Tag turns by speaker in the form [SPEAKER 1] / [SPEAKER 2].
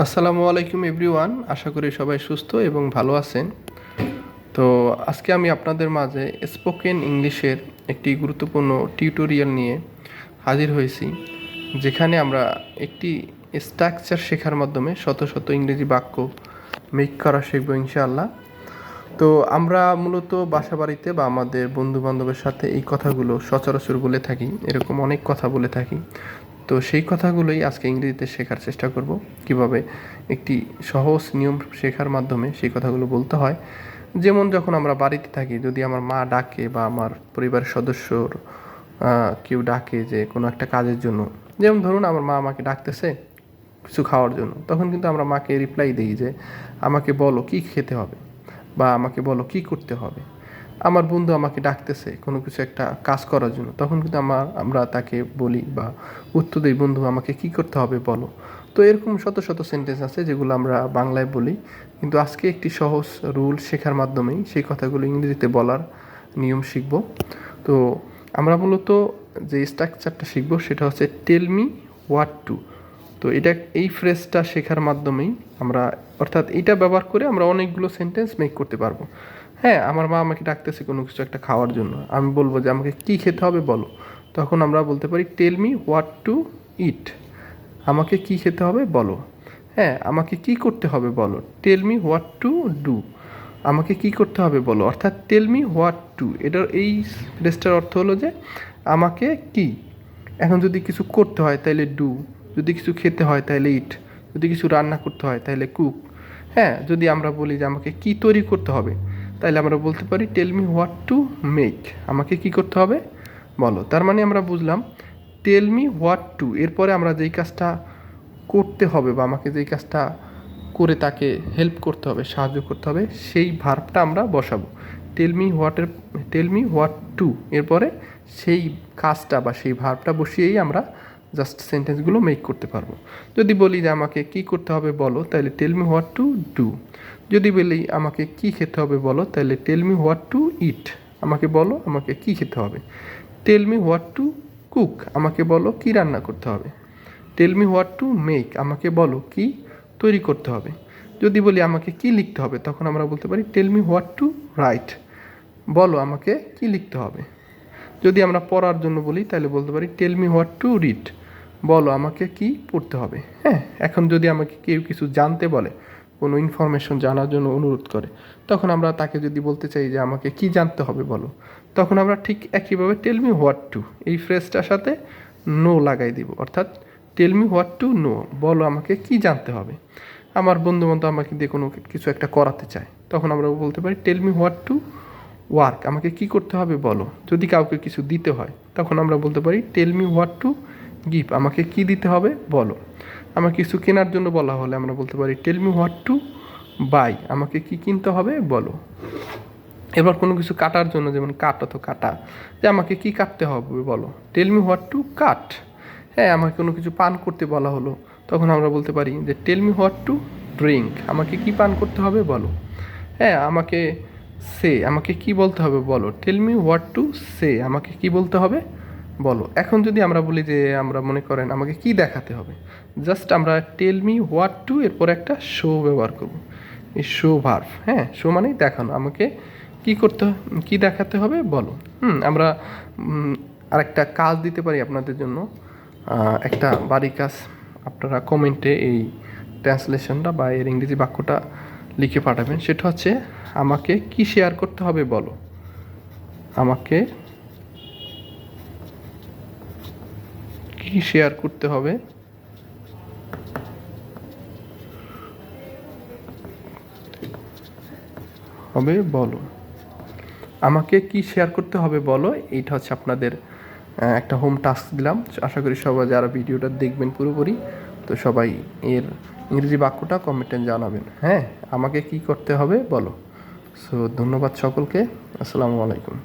[SPEAKER 1] আসসালামু আলাইকুম এভরিওয়ান, আশা করি সবাই সুস্থ এবং ভালো আছেন। তো আজকে আমি আপনাদের মাঝে স্পোকেন ইংলিশের একটি গুরুত্বপূর্ণ টিউটোরিয়াল নিয়ে হাজির হয়েছি, যেখানে আমরা একটি স্ট্রাকচার শেখার মাধ্যমে শত শত ইংরেজি বাক্য মেক করা শিখব ইনশাআল্লাহ। তো আমরা মূলত বাসা বাড়িতে বা আমাদের বন্ধু বান্ধবের সাথে এই কথাগুলো সচরাচর বলে থাকি, এরকম অনেক কথা বলে থাকি। তো সেই কথাগুলোই আজকে ইংরেজিতে শেখার চেষ্টা করব। কীভাবে একটি সহজ নিয়ম শেখার মাধ্যমে সেই কথাগুলো বলতে হয়। যেমন যখন আমরা বাড়িতে থাকি, যদি আমার মা ডাকে বা আমার পরিবারের সদস্যর কেউ ডাকে যে কোনো একটা কাজের জন্য, যেমন ধরুন আমার মা আমাকে ডাকতেছে কিছু খাওয়ার জন্য, তখন কিন্তু আমরা মাকে রিপ্লাই দিই যে, আমাকে বলো কি খেতে হবে বা আমাকে বলো কি করতে হবে। আমার বন্ধু আমাকে ডাকতেছে কোনো কিছু একটা কাজ করার জন্য। তখন কিন্তু আমার আমরা তাকে বলি বা উত্তর দিই, বন্ধু, আমাকে কি করতে হবে বলো? তো এরকম শত শত সেন্টেন্স আছে যেগুলো আমরা বাংলায় বলি। কিন্তু আজকে একটি সহজ রুল শেখার মাধ্যমেই সেই কথাগুলো ইংরেজিতে বলার নিয়ম শিখব। তো আমরা মূলত যে স্ট্রাকচারটা শিখব সেটা হচ্ছে টেল মি হোয়াট টু তো এটা এই ফ্রেজটা শেখার মাধ্যমেই আমরা অর্থাৎ এটা ব্যবহার করে আমরা অনেকগুলো সেন্টেন্স মেক করতে পারব। হ্যাঁ আমার মা আমাকে ডাকতেছে কোনো কিছু একটা খাওয়ার জন্য। আমি বলব যে, আমাকে কী খেতে হবে বলো? তখন আমরা বলতে পারি tell me what to eat আমাকে কি খেতে হবে বলো? হ্যাঁ আমাকে কি করতে হবে বলো? Tell me what to do আমাকে কি করতে হবে বলো? অর্থাৎ টেল মি হোয়াট টু এটার এই ফ্রেজটার অর্থ হলো যে, আমাকে কি? এখন যদি কিছু করতে হয় তাহলে ডু যদি কিছু খেতে হয় তাহলে ইট যদি কিছু রান্না করতে হয় তাহলে কুক হ্যাঁ যদি আমরা বলি যে আমাকে কি তৈরি করতে হবে তাহলে আমরা বলতে পারি tell me what to make আমাকে কি করতে হবে? বলো। তার মানে আমরা বুঝলাম টেল মি হোয়াট টু এরপরে আমরা যেই কাজটা করতে হবে বা আমাকে যেই কাজটা করে তাকে হেল্প করতে হবে, সাহায্য করতে হবে, সেই ভার্বটা আমরা বসাবো। টেল মি হোয়াটের টেল মি হোয়াট টু এরপরে সেই কাজটা বা সেই ভার্বটা বসিয়েই আমরা জাস্ট সেন্টেন্সগুলো মেক করতে পারব। যদি বলি যে আমাকে কি করতে হবে বলো, তাহলে tell me what to do যদি বলি আমাকে কি খেতে হবে বলো, তাহলে tell me what to eat আমাকে বলো আমাকে কি খেতে হবে। Tell me what to cook আমাকে বলো কি রান্না করতে হবে। Tell me what to make আমাকে বলো কি তৈরি করতে হবে। যদি বলি আমাকে কি লিখতে হবে, তখন আমরা বলতে পারি tell me what to write বলো আমাকে কি লিখতে হবে। যদি আমরা পড়ার জন্য বলি, তাহলে বলতে পারি tell me what to read বলো, আমাকে কি পড়তে হবে? হ্যাঁ এখন যদি আমাকে কেউ কিছু জানতে বলে, কোনো ইনফরমেশন জানার জন্য অনুরোধ করে, তখন আমরা তাকে যদি বলতে চাই যে আমাকে কি জানতে হবে বলো, তখন আমরা ঠিক একইভাবে টেল মি হোয়াট টু এই ফ্রেজটার সাথে নো লাগাই দিব। অর্থাৎ tell me what to know বলো আমাকে কি জানতে হবে। আমার বন্ধু বান্ধব আমাকে দিয়ে কোনো কিছু একটা করাতে চায়, তখন আমরা বলতে পারি tell me what to work আমাকে কি করতে হবে বলো, যদি কাউকে কিছু দিতে হয়, তখন আমরা বলতে পারি tell me what to give আমাকে কি দিতে হবে? বলো। আমার কিছু কেনার জন্য বলা হলে আমরা বলতে পারি tell me what to buy আমাকে কি কিনতে হবে? বলো। এবার কোনো কিছু কাটার জন্য, যেমন কাটা তো কাটা, যে আমাকে কি কাটতে হবে, বলো। Tell me what to cut হ্যাঁ আমাকে কোনো কিছু পান করতে বলা হলো, তখন আমরা বলতে পারি যে tell me what to drink আমাকে কি পান করতে হবে? বলো। হ্যাঁ আমাকে সে, আমাকে কি বলতে হবে? বলো। Tell me what to say আমাকে কি বলতে হবে? বলো, এখন যদি আমরা বলি যে আমরা মনে করেন আমাকে কি দেখাতে হবে? জাস্ট আমরা টেল মি হোয়াট টু এরপর একটা শো ব্যবহার করব। এই শো ভার্ভ হ্যাঁ? শো মানেই দেখানো। আমাকে কি করতে কি দেখাতে হবে? বলো। হুম, আমরা আরেকটা কাজ দিতে পারি আপনাদের জন্য। একটা বাড়ি কাজ। আপনারা কমেন্টে এই ট্রান্সলেশনটা বা এর ইংরেজি বাক্যটা লিখে পাঠাবেন। সেটা হচ্ছে, আমাকে কি শেয়ার করতে হবে? বলো। আমাকে কি শেয়ার করতে হবে? হবে, বলো। আমাকে কি শেয়ার করতে হবে, বলো? এইটা হচ্ছে আপনাদের একটা হোম টাস্ক দিলাম। আশা করি সবাই যারা ভিডিওটা দেখবেন পুরোপুরি, তো সবাই এর ইংরেজি বাক্যটা কমেন্টে জানাবেন। হ্যাঁ আমাকে কি করতে হবে, বলো। সো ধন্যবাদ সকলকে। আসসালামু আলাইকুম।